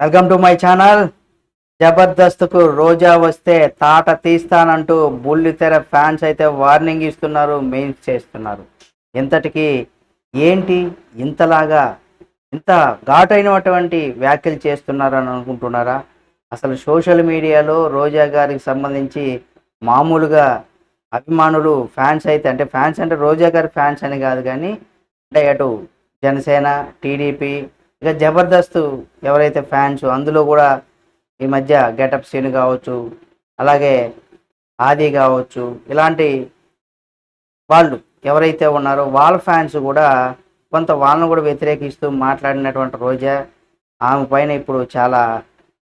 Welcome to my channel. జబర్దస్త్కు Roja వస్తే తాట తీస్తానంటూ బుల్లితెర ఫ్యాన్స్ అయితే వార్నింగ్ ఇస్తున్నారు మెయిన్స్ చేస్తున్నారు. ఇంతటికి ఏంటి ఇంతలాగా ఇంత ఘాటైనటువంటి వ్యాఖ్యలు చేస్తున్నారని అనుకుంటున్నారా? అసలు సోషల్ మీడియాలో రోజా గారికి సంబంధించి మామూలుగా అభిమానులు ఫ్యాన్స్ అయితే అంటే ఫ్యాన్స్ అంటే రోజా గారి ఫ్యాన్స్ అని కాదు కానీ అంటే అటు జనసేన టీడీపీ ఇక జబర్దస్త్ ఎవరైతే ఫ్యాన్స్ అందులో కూడా ఈ మధ్య గెటప్ సీన్ కావచ్చు అలాగే ఆది కావచ్చు ఇలాంటి వాళ్ళు ఎవరైతే ఉన్నారో వాళ్ళ ఫ్యాన్స్ కూడా కొంత వాళ్ళను కూడా వ్యతిరేకిస్తూ మాట్లాడినటువంటి రోజా ఆమె పైన ఇప్పుడు చాలా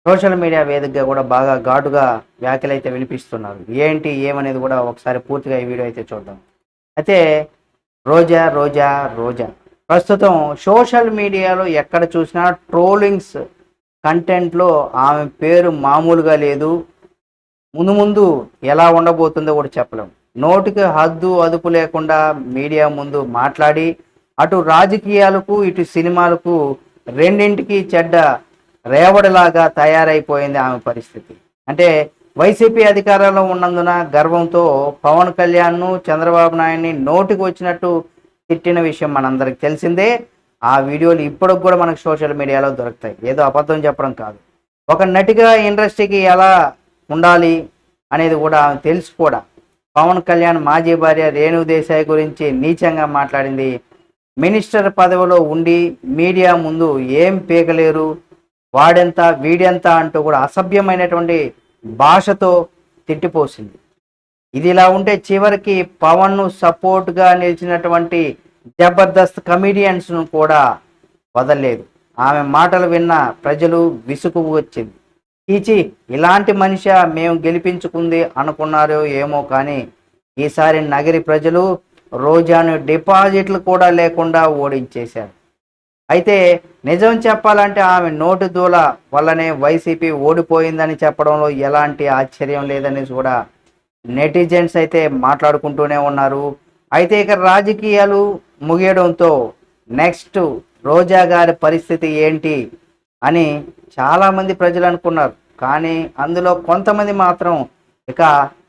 సోషల్ మీడియా వేదికగా కూడా బాగా ఘాటుగా వ్యాఖ్యలు అయితే వినిపిస్తున్నారు. ఏంటి ఏమనేది కూడా ఒకసారి పూర్తిగా ఈ వీడియో అయితే చూద్దాం. అయితే రోజా రోజా రోజా ప్రస్తుతం సోషల్ మీడియాలో ఎక్కడ చూసినా ట్రోలింగ్స్ కంటెంట్లో ఆమె పేరు మామూలుగా లేదు. ముందు ముందు ఎలా ఉండబోతుందో కూడా చెప్పలేం. నోటికి హద్దు అదుపు లేకుండా మీడియా ముందు మాట్లాడి అటు రాజకీయాలకు ఇటు సినిమాలకు రెండింటికి చెడ్డ రేవడిలాగా తయారైపోయింది ఆమె పరిస్థితి. అంటే వైసీపీ అధికారంలో ఉన్నందున గర్వంతో పవన్ కళ్యాణ్ను చంద్రబాబు నాయుడిని నోటికి వచ్చినట్టు తిట్టిన విషయం మనందరికి తెలిసిందే. ఆ వీడియోలు ఇప్పటికి కూడా మనకు సోషల్ మీడియాలో దొరుకుతాయి. ఏదో అబద్ధం చెప్పడం కాదు. ఒక నటిగా ఇండస్ట్రీకి ఎలా ఉండాలి అనేది కూడా తెలుసు కూడా. పవన్ కళ్యాణ్ మాజీ భార్య రేణు దేశాయ్ గురించి నీచంగా మాట్లాడింది. మినిస్టర్ పదవిలో ఉండి మీడియా ముందు ఏం పీకలేరు వాడెంత వీడెంత అంటూ కూడా అసభ్యమైనటువంటి భాషతో తిట్టిపోసింది. ఇది ఇలా ఉంటే చివరికి పవన్ను సపోర్ట్గా నిలిచినటువంటి జబర్దస్త్ కమిడియన్స్ను కూడా వదలలేదు. ఆమె మాటలు విన్న ప్రజలు విసుగు వచ్చింది. ఈచి ఇలాంటి మనిషి మేము గెలిపించుకుంది అనుకున్నారో ఏమో కానీ ఈసారి నగరి ప్రజలు రోజాను డిపాజిట్లు కూడా లేకుండా ఓడించేశారు. అయితే నిజం చెప్పాలంటే ఆమె నోటు దూల వల్లనే వైసీపీ ఓడిపోయిందని చెప్పడంలో ఎలాంటి ఆశ్చర్యం లేదని కూడా నెటిజన్స్ అయితే మాట్లాడుకుంటూనే ఉన్నారు. అయితే ఇక రాజకీయాలు ముగియడంతో నెక్స్ట్ రోజా గారి పరిస్థితి ఏంటి అని చాలామంది ప్రజలు అనుకున్నారు. కానీ అందులో కొంతమంది మాత్రం ఇక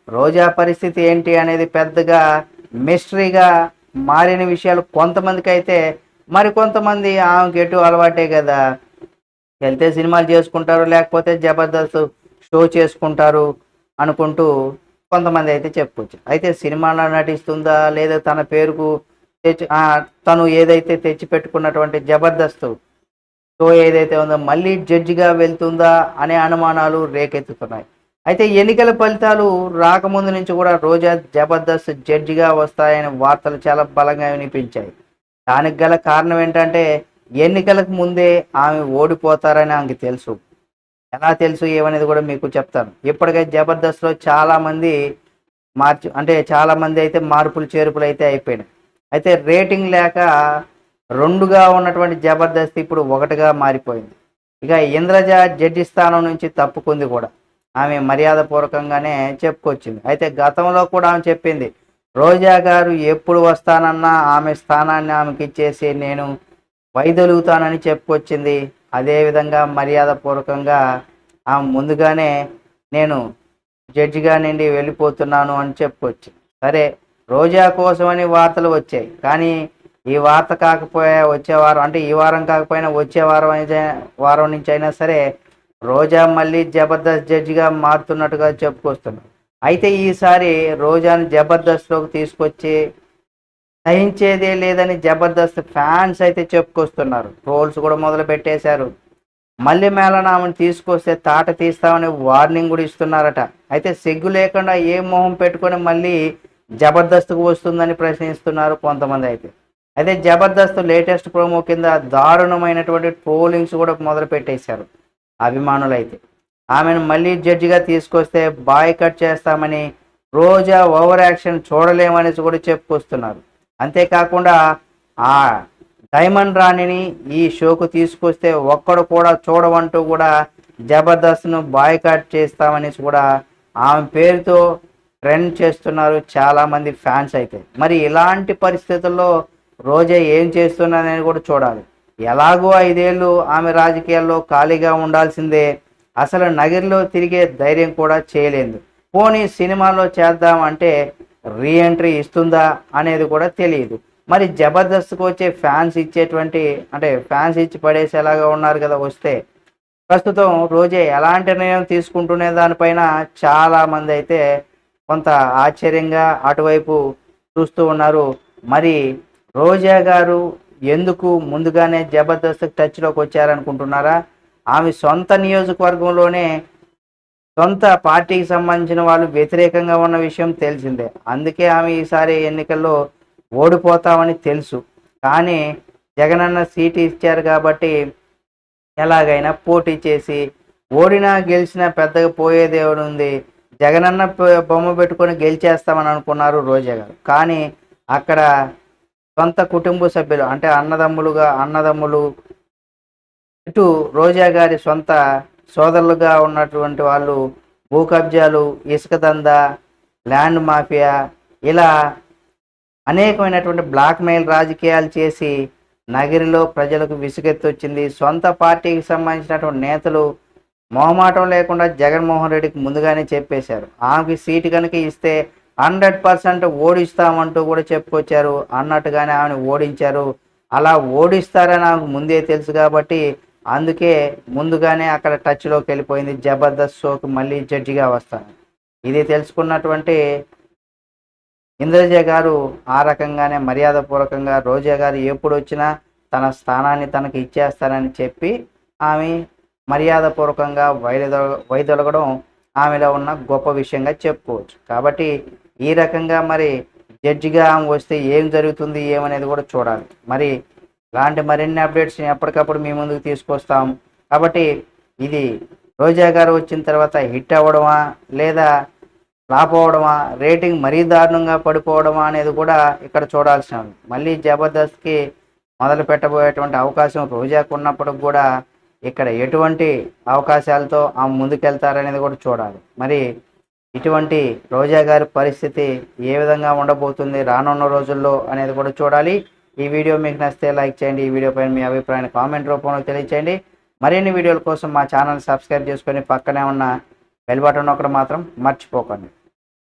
రోజా పరిస్థితి ఏంటి అనేది పెద్దగా మిస్టరీగా మారిన విషయాలు కొంతమందికి అయితే మరి కొంతమంది ఆమెకి ఎటు అలవాటే కదా. వెళ్తే సినిమాలు చేసుకుంటారు లేకపోతే జబర్దస్త్ షో చేసుకుంటారు అనుకుంటూ కొంతమంది అయితే చెప్పుకోవచ్చు అయితే సినిమాలో నటిస్తుందా లేదా తన పేరుకు తెచ్చి తను ఏదైతే తెచ్చి పెట్టుకున్నటువంటి జబర్దస్త్ షో ఏదైతే ఉందో మళ్ళీ జడ్జిగా వెళ్తుందా అనే అనుమానాలు రేకెత్తుతున్నాయి. అయితే ఎన్నికల ఫలితాలు రాకముందు నుంచి కూడా రోజా జబర్దస్త్ జడ్జిగా వస్తాయనే వార్తలు చాలా బలంగా వినిపించాయి. దానికి గల కారణం ఏంటంటే ఎన్నికలకు ముందే ఆమె ఓడిపోతారని ఆమెకి తెలుసు. ఎలా తెలుసు ఏమనేది కూడా మీకు చెప్తాను. ఇప్పటికైతే జబర్దస్త్లో చాలా మంది మార్చి అంటే చాలా మంది అయితే మార్పులు చేర్పులు అయితే అయిపోయినాయి. అయితే రేటింగ్ లేక రెండుగా ఉన్నటువంటి జబర్దస్త్ ఇప్పుడు ఒకటిగా మారిపోయింది. ఇక ఇంద్రజ జడ్జి స్థానం నుంచి తప్పుకుంది కూడా. ఆమె మర్యాదపూర్వకంగానే చెప్పుకొచ్చింది. అయితే గతంలో కూడా ఆమె చెప్పింది రోజా గారు ఎప్పుడు వస్తానన్నా ఆమె స్థానాన్ని ఆమెకి ఇచ్చేసి నేను వైదొలుగుతానని చెప్పుకొచ్చింది. అదేవిధంగా మర్యాదపూర్వకంగా ముందుగానే నేను జడ్జిగా నుండి వెళ్ళిపోతున్నాను అని చెప్పుకొచ్చి. సరే రోజా కోసమని వార్తలు వచ్చాయి. కానీ ఈ వార్త కాకపోయా వచ్చే వారం అంటే ఈ వారం కాకపోయినా వచ్చే వారం వారం నుంచి అయినా సరే రోజా మళ్ళీ జబర్దస్త్ జడ్జిగా మారుతున్నట్టుగా చెప్పుకొస్తున్నారు అయితే ఈసారి రోజాను జబర్దస్త్లోకి తీసుకొచ్చి సహించేదే లేదని జబర్దస్త్ ఫ్యాన్స్ అయితే చెప్పుకొస్తున్నారు. ట్రోల్స్ కూడా మొదలు పెట్టేశారు. మళ్ళీ మేళన ఆమెను తీసుకొస్తే తాట తీస్తామని వార్నింగ్ కూడా ఇస్తున్నారట. అయితే సిగ్గు లేకుండా ఏ మొహం పెట్టుకొని మళ్ళీ జబర్దస్త్కు వస్తుందని ప్రశ్నిస్తున్నారు కొంతమంది అయితే. అయితే జబర్దస్త్ లేటెస్ట్ ప్రోమో కింద దారుణమైనటువంటి ట్రోలింగ్స్ కూడా మొదలు పెట్టేశారు అభిమానులు అయితే. ఆమెను మళ్ళీ జడ్జిగా తీసుకొస్తే బాయ్ కట్ చేస్తామని రోజా ఓవర్ యాక్షన్ చూడలేమనేసి కూడా చెప్పుకొస్తున్నారు. అంతేకాకుండా ఆ డైమండ్ రాణిని ఈ షోకు తీసుకొస్తే ఒక్కడు కూడా చూడవంటూ కూడా జబర్దస్త్ను బాయ్కాట్ చేస్తామని కూడా ఆమె పేరుతో ట్రెండ్ చేస్తున్నారు చాలా మంది ఫ్యాన్స్ అయితే. మరి ఇలాంటి పరిస్థితుల్లో రోజా ఏం చేస్తున్నదని కూడా చూడాలి. ఎలాగో ఐదేళ్ళు ఆమె రాజకీయాల్లో ఖాళీగా ఉండాల్సిందే. అసలు నగిరిలో తిరిగే ధైర్యం కూడా చేయలేదు. పోనీ సినిమాలో చేద్దాం అంటే రీఎంట్రీ ఇస్తుందా అనేది కూడా తెలియదు. మరి జబర్దస్త్కి వచ్చే ఫ్యాన్స్ ఇచ్చేటువంటి అంటే ఫ్యాన్స్ ఇచ్చి పడేసేలాగా ఉన్నారు కదా వస్తే ప్రస్తుతం రోజే ఎలాంటి నిర్ణయం తీసుకుంటునే దానిపైన చాలా మంది అయితే కొంత ఆశ్చర్యంగా అటువైపు చూస్తూ ఉన్నారు. మరి రోజా గారు ఎందుకు ముందుగానే జబర్దస్త్ టచ్లోకి వచ్చారనుకుంటున్నారా? ఆమె సొంత నియోజకవర్గంలోనే సొంత పార్టీకి సంబంధించిన వాళ్ళు వ్యతిరేకంగా ఉన్న విషయం తెలిసిందే. అందుకే ఆమె ఈసారి ఎన్నికల్లో ఓడిపోతామని తెలుసు. కానీ జగనన్న సీటు ఇచ్చారు కాబట్టి ఎలాగైనా పోటీ చేసి ఓడినా గెలిచినా పెద్దగా పోయేది ఉంది. జగనన్న బొమ్మ పెట్టుకొని గెలిచేస్తామని అనుకున్నారు రోజా గారు. కానీ అక్కడ సొంత కుటుంబ సభ్యులు అంటే అన్నదమ్ములుగా అన్నదమ్ములు ఇటు రోజా గారి సొంత సోదరులుగా ఉన్నటువంటి వాళ్ళు భూ కబ్జాలు ఇసుక దందా ల్యాండ్ మాఫియా ఇలా అనేకమైనటువంటి బ్లాక్ మెయిల్ రాజకీయాలు చేసి నగరిలో ప్రజలకు విసుగెత్తొచ్చింది. సొంత పార్టీకి సంబంధించినటువంటి నేతలు మొహమాటం లేకుండా జగన్మోహన్ రెడ్డికి ముందుగానే చెప్పేశారు. ఆమెకి సీటు కనుక ఇస్తే హండ్రెడ్ పర్సెంట్ ఓడిస్తామంటూ కూడా చెప్పుకొచ్చారు. అన్నట్టుగానే ఆమెను ఓడించారు. అలా ఓడిస్తారని ఆమెకు ముందే తెలుసు కాబట్టి అందుకే ముందుగానే అక్కడ టచ్లోకి వెళ్ళిపోయింది జబర్దస్త్ షోకి మళ్ళీ జడ్జిగా వస్తాను. ఇది తెలుసుకున్నటువంటి ఇంద్రజ గారు ఆ రకంగానే మర్యాదపూర్వకంగా రోజా గారు ఎప్పుడు వచ్చినా తన స్థానాన్ని తనకి ఇచ్చేస్తానని చెప్పి ఆమె మర్యాదపూర్వకంగా వైదొల వైదొలగడం ఆమెలో ఉన్న గొప్ప విషయంగా చెప్పుకోవచ్చు. కాబట్టి ఈ రకంగా మరి జడ్జిగా ఆమె వస్తే ఏం జరుగుతుంది ఏమనేది కూడా చూడాలి. మరి ఇలాంటి మరిన్ని అప్డేట్స్ని ఎప్పటికప్పుడు మీ ముందుకు తీసుకొస్తాం. కాబట్టి ఇది రోజా గారు వచ్చిన తర్వాత హిట్ అవ్వడమా లేదా ఫ్లాప్ అవ్వడమా రేటింగ్ మరీ దారుణంగా పడిపోవడమా అనేది కూడా ఇక్కడ చూడాల్సిన మళ్ళీ జబర్దస్త్కి మొదలు పెట్టబోయేటువంటి అవకాశం రోజాకు ఉన్నప్పటికి కూడా ఇక్కడ ఎటువంటి అవకాశాలతో ఆమె ముందుకెళ్తారనేది కూడా చూడాలి. మరి ఇటువంటి రోజా గారి పరిస్థితి ఏ విధంగా ఉండబోతుంది రానున్న రోజుల్లో అనేది కూడా చూడాలి. ఈ వీడియో మీకు నచ్చితే లైక్ చేయండి ఈ వీడియో పైన మీ అభిప్రాయాన్ని కామెంట్ రూపంలో తెలియచేయండి. మరిన్ని వీడియోల కోసం మా ఛానల్ సబ్స్క్రైబ్ చేసుకొని పక్కనే ఉన్న బెల్ బటన్ ఒకటి మాత్రం మర్చిపోకండి.